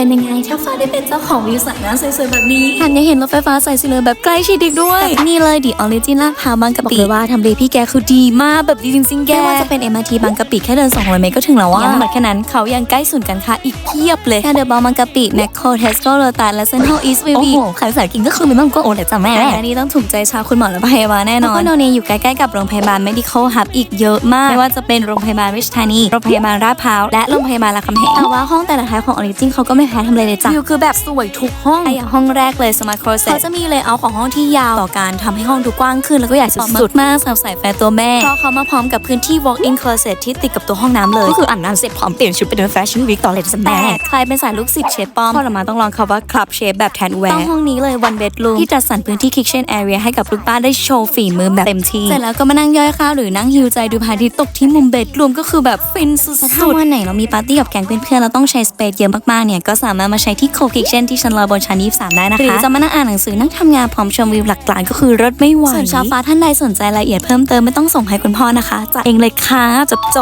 เป็นยังไงถ้าฟ้าได้เป็นเจ้าของวิวสระน้ำสวยๆแบบนี้แถมยังเห็นรถไฟฟ้าสายสีเหลืองแบบใกล้ชิดอีกด้วยแบบนี่เลยดิออริจินลาดพร้าวบางกะปิบอกเลยว่าทำเลพี่แกคือดีมากแบบดีจริงๆแกไม่ว่าจะเป็น MRT บางกะปิแค่เดิน200เมตรก็ถึงแล้วอะยังไม่หมดแค่นั้นเขายังใกล้ศูนย์การค้าอีกเพียบเลยแค่เดอะบอลบางกะปิแมคโครเทสโก้โลตัสและเซ็นทรัลอีสต์วีวีโอ้โหขายภาษากินก็คือไม่ต้องก็โอเลยจ้ะแม่อันนี้ต้องถูกใจชาวคุณหมอและพยาบาลแน่นอนแล้วก็โนเนอยู่ใกล้ๆกับโรงพยาบาล medical hub อีกเยอะมากไม่ว่าจะเป็นโรงพยาบาลวิชธานีโรงพยาบาลราชพร้าวและโรงพยาบาลรามคำแหงแต่ว่าห้องแต่ละท้ายของออริจินเขาก็ไม่แพ้ทำเลยเลยจ้ะวิวคือแบบสวยทุกห้องไอะอย่างห้องแรกเลย smart closet เขาจะมีเลยเอาของห้องที่ยาวต่อการทำให้ห้องดูกว้างขึ้นแล้วก็ใหญ่สุดๆมากสำหรับใส่แฟนตัวแม่เพราะเขามาพร้อมกับพื้นที่ walk in closet ที่ติดกับตัวห้องน้ำเลยก็คืออาบน้ำเสร็จพร้อมเปลี่ยนชุดไปเดินแฟชั่นวีคต่อเลยจ้ะแม่ใครเป็นสายลูกศิษย์เชฟป้อมพอเรามาต้องลองคำว่า club shape แบบแทนแวร์ต้องห้องนี้เลย one bedroom ที่จัดสรรพื้นที่ kitchen area ให้กับลูกบ้านได้โชว์ฝีมือแบบเต็มที่เสร็จแล้วก็มานั่งย่อยข้าวหรือนั่งฮิวใจดูพระอาทิตย์ตกที่มุมเบดรวมก็คือแบบฟินสุดๆถ้าวันไหนเรามีปาร์ตี้กับแก๊งเพื่อนๆเราต้องใช้สเปซเยอะมากๆเนี่ยก็สามารถมาใช้ที่ co kitchen ที่ชั้นลอยบนชั้น23ได้นะคะ หรือจะมานั่งอ่านหนังสือนั่งทำงานพร้อมชมวิวหลักล้านก็คือรถไม่ไหวส่วนชาวฟ้าท่านใดสนใจรายละเอียดเพิ่มเติมไม่ต้องส่งให้คุณพ่อนะคะจัดเองเลยค่ะจบจบ